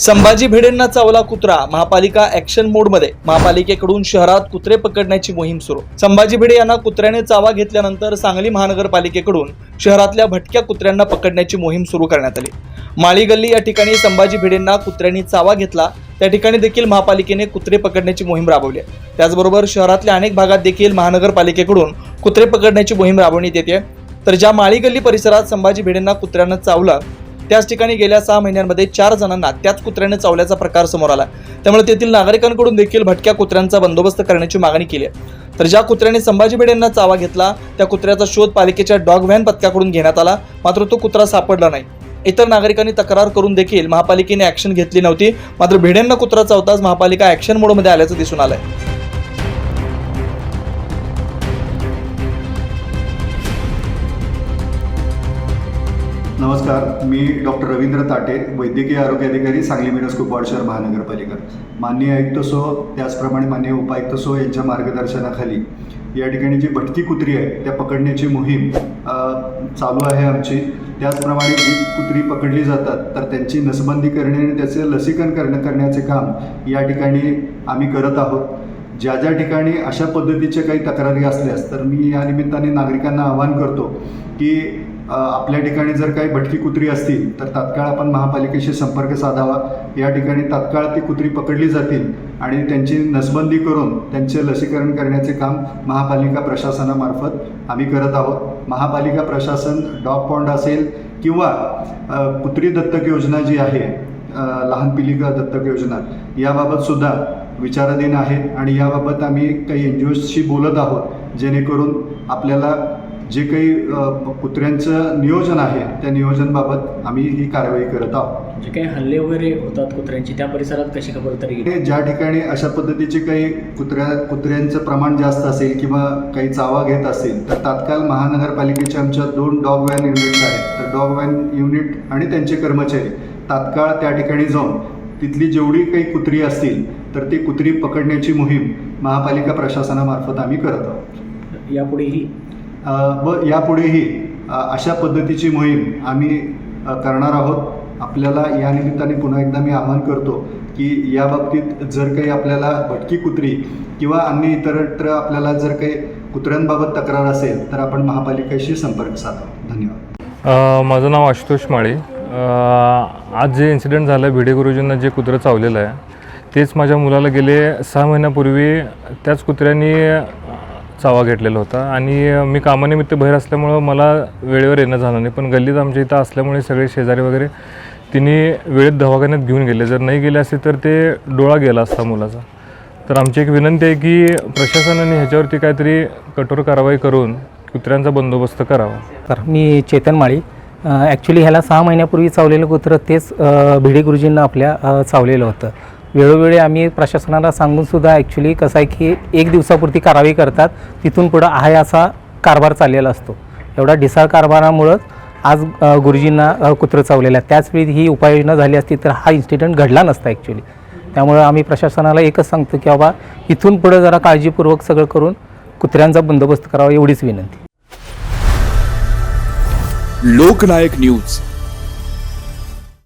संभाजी भिडेंना चावला कुत्रा महापालिका ऍक्शन मोडमध्ये महापालिकेकडून शहरात कुत्रे पकडण्याची मोहीम सुरू. संभाजी भिडे यांना कुत्र्याने चावा घेतल्यानंतर सांगली महानगरपालिकेकडून शहरातल्या भटक्या कुत्र्यांना पकडण्याची मोहीम सुरू करण्यात आली. माळी गल्ली या ठिकाणी संभाजी भिडेंना कुत्र्यांनी चावा घेतला. त्या ठिकाणी देखील महापालिकेने कुत्रे पकडण्याची मोहीम राबवली आहे. त्याचबरोबर शहरातल्या अनेक भागात देखील महानगरपालिकेकडून कुत्रे पकडण्याची मोहीम राबवण्यात येते. तर ज्या माळी गल्ली परिसरात संभाजी भिडेंना कुत्र्यानं चावलं त्याच ठिकाणी गेल्या सहा महिन्यांमध्ये चार जणांना त्याच कुत्र्याने चावल्याचा प्रकार समोर आला. त्यामुळे तेथील नागरिकांकडून देखील भटक्या कुत्र्यांचा बंदोबस्त करण्याची मागणी केली आहे. तर ज्या कुत्र्याने संभाजी भिडे यांना चावा घेतला त्या कुत्र्याचा शोध पालिकेच्या डॉग व्हॅन पथकाकडून घेण्यात आला. मात्र तो कुत्रा सापडला नाही. इतर नागरिकांनी तक्रार करून देखील महापालिकेने ऍक्शन घेतली नव्हती. मात्र भिडेंना कुत्रा चावताच महापालिका ऍक्शन मोडमध्ये आल्याचं दिसून आलंय. नमस्कार मी डॉक्टर रवींद्र ताटे वैद्यकीय आरोग्य अधिकारी सांगली मिरज कुपवाड शहर महानगरपालिका. माननीय आयुक्त सो त्याचप्रमाणे माननीय उपायुक्त सो यांच्या मार्गदर्शनाखाली या ठिकाणी जी भटकी कुत्री आहे त्या पकडण्याची मोहीम चालू आहे आमची. त्याचप्रमाणे जी कुत्री पकडली जातात तर त्यांची नसबंदी करणे आणि त्याचे लसीकरण करणं करण्याचे काम या ठिकाणी आम्ही करत आहोत. ज्या ज्या ठिकाणी अशा पद्धतीच्या काही तक्रारी असल्यास तर मी या निमित्ताने नागरिकांना आवाहन करतो की आपल्या ठिकाणी जर काही भटकी कुत्री असतील तर तात्काळ आपण महापालिकेशी संपर्क साधावा. या ठिकाणी तात्काळ ती कुत्री पकडली जातील आणि त्यांची नसबंदी करून त्यांचे लसीकरण करण्याचे काम महापालिका प्रशासनामार्फत आम्ही करत आहोत. महापालिका प्रशासन डॉग पॉन्ड असेल किंवा कुत्री दत्तक योजना जी आहे लहान पिलिका दत्तक योजना याबाबत सुद्धा विचाराधीन आहे. आणि याबाबत आम्ही काही एन जी ओशी बोलत आहोत जेणेकरून आपल्याला जे काही कुत्र्यांचं नियोजन आहे त्या नियोजनबाबत आम्ही ही कारवाई करत आहोत. जे काही हल्ले वगैरे होतात कुत्र्यांची त्या परिसरात कशी खबरदारी हे ज्या ठिकाणी अशा पद्धतीचे काही कुत्र्या कुत्र्यांचं प्रमाण जास्त असेल किंवा काही चावा घेत असेल तर तात्काळ महानगरपालिकेच्या आमच्या दोन डॉग व्हॅन युनिट्स आहेत. तर डॉग व्हॅन युनिट आणि त्यांचे कर्मचारी तात्काळ त्या ठिकाणी जाऊन तिथली जेवढी काही कुत्री असतील तर ती कुत्री पकडण्याची मोहीम महापालिका प्रशासनामार्फत आम्ही करत आहोत. यापुढेही व यापुढेही अशा पद्धतीची मोहीम आम्ही करणार आहोत. आपल्याला या निमित्ताने पुन्हा एकदा मी आवाहन करतो की या बाबतीत जर काही आपल्याला भटकी कुत्री किंवा अन्य इतरत्र आपल्याला जर काही कुत्र्यांबाबत तक्रार असेल तर आपण महापालिकेशी संपर्क साधा. धन्यवाद. माझं नाव आशुतोष माळे. आज जे इन्सिडेंट झालं भिडे गुरुजींना जे कुत्रं चावलेलं आहे तेच माझ्या मुलाला गेले सहा महिन्यापूर्वी त्याच कुत्र्यांनी चावा घेतलेला होता. आणि मी कामानिमित्त बाहेर असल्यामुळं मला वेळेवर येणं झालं नाही. पण गल्लीत आमच्या इथं असल्यामुळे सगळे शेजारी वगैरे तिने वेळेत दवाखान्यात घेऊन गेले. जर नाही गेले असते तर ते डोळा गेला असता मुलाचा. तर आमची एक विनंती आहे की प्रशासनाने ह्याच्यावरती काहीतरी कठोर कारवाई करून कुत्र्यांचा बंदोबस्त करावा. तर मी चेतन माळी. ॲक्च्युली ह्याला सहा महिन्यापूर्वी चावलेलं कुत्रं तेच भिडे गुरुजींना आपल्या चावलेलं होतं. वेळोवेळी आम्ही प्रशासनाला सांगूनसुद्धा ॲक्च्युली कसं आहे की एक दिवसापुरती कारवाई करतात तिथून पुढं आहे असा कारभार चाललेला असतो. एवढा ढिसाळ कारभारामुळंच आज गुरुजींना कुत्रं चावलेलं आहे त्याचवेळी ही उपाययोजना झाली असती तर हा इन्सिडेंट घडला नसता ॲक्च्युली त्यामुळं आम्ही प्रशासनाला एकच सांगतो की बाबा इथून पुढं जरा काळजीपूर्वक सगळं करून कुत्र्यांचा बंदोबस्त करावा एवढीच विनंती. लोकनायक न्यूज.